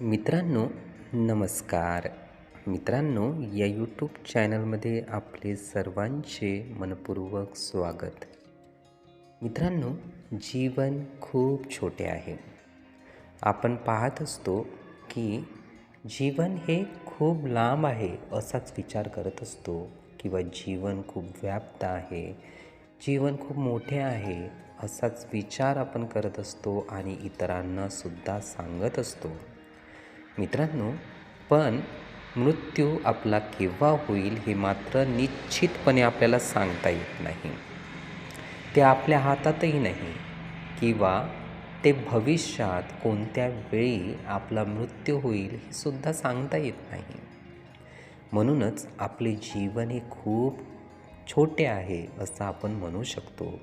मित्रांनो नमस्कार. मित्रांनो या यूट्यूब चॅनलमध्ये आपले सर्वांचे मनपूर्वक स्वागत. मित्रांनो जीवन खूप छोटे आहे. आपण पाहत असतो की जीवन हे खूप लांब आहे असाच विचार करत असतो किंवा जीवन खूप व्याप्त आहे जीवन खूप मोठे आहे असाच विचार आपण करत असतो आणि इतरांनासुद्धा सांगत असतो. मित्रांनो पण मृत्यू आपला केव्हा होईल हे मात्र निश्चितपणे आपल्याला सांगता येत नाही. ते आपल्या हातातही नाही किंवा ते भविष्यात कोणत्या वेळी आपला मृत्यू होईल हे सुद्धा सांगता येत नाही. म्हणूनच आपले जीवन हे खूप छोटे आहे असं आपण म्हणू शकतो.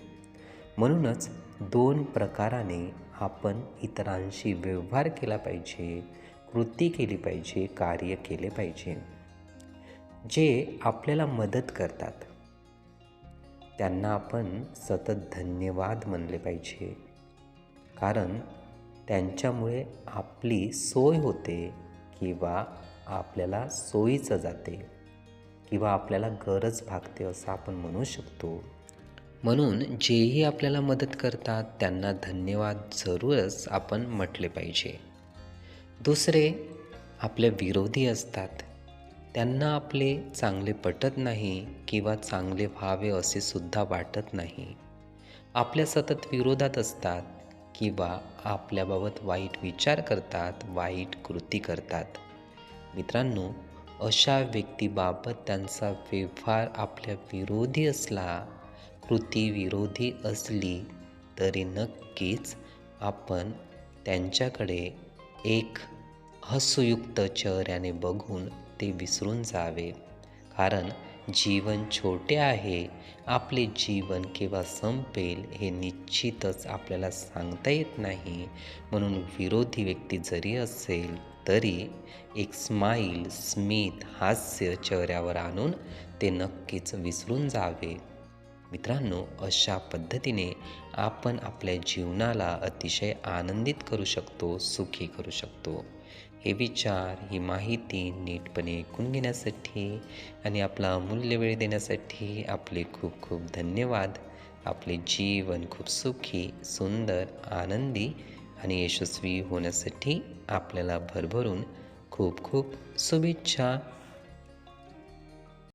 म्हणूनच दोन प्रकाराने आपण इतरांशी व्यवहार केला पाहिजे. कृती केली पाहिजे कार्य केले पाहिजे जे आपल्याला मदत करतात. त्यांना आपण सतत धन्यवाद म्हणले पाहिजे. कारण त्यांच्यामुळे आपली सोय होते किंवा आपल्याला सोयीचं जाते किंवा आपल्याला गरज भागते असं आपण म्हणू शकतो. म्हणून जेही आपल्याला मदत करतात त्यांना धन्यवाद जरूरच आपण म्हटले पाहिजे. दुसरे आपले विरोधी असतात. त्यांना आपले चांगले पटत नाही किंवा चांगले व्हावे असे सुद्धा वाटत नाही. आपल्या सतत विरोधात असतात किंवा आपल्याबाबत वाईट विचार करतात वाईट कृती करतात. मित्रांनो अशा व्यक्तीबाबत त्यांचा व्यवहार आपल्या विरोधी असला कृती विरोधी असली तरी नक्कीच आपण त्यांच्याकडे एक हसूयुक्त चेहऱ्याने बघून ते विसरून जावे. कारण जीवन छोटे आहे. आपले जीवन केव्हा संपेल हे निश्चितच आपल्याला सांगता येत नाही. म्हणून विरोधी व्यक्ती जरी असेल तरी एक स्माईल स्मित हास्य चेहऱ्यावर आणून ते नक्कीच विसरून जावे. मित्रांनो अशा पद्धतीने आपण आपल्या जीवनाला अतिशय आनंदित करू शकतो सुखी करू शकतो. हे विचार ही माहिती नीटपणे ऐकून घेण्यासाठी आणि आपला अमूल्य वेळ देण्यासाठी आपले खूप खूप धन्यवाद. आपले जीवन खूप सुखी सुंदर आनंदी आणि यशस्वी होण्यासाठी आपल्याला भरभरून खूप खूप शुभेच्छा.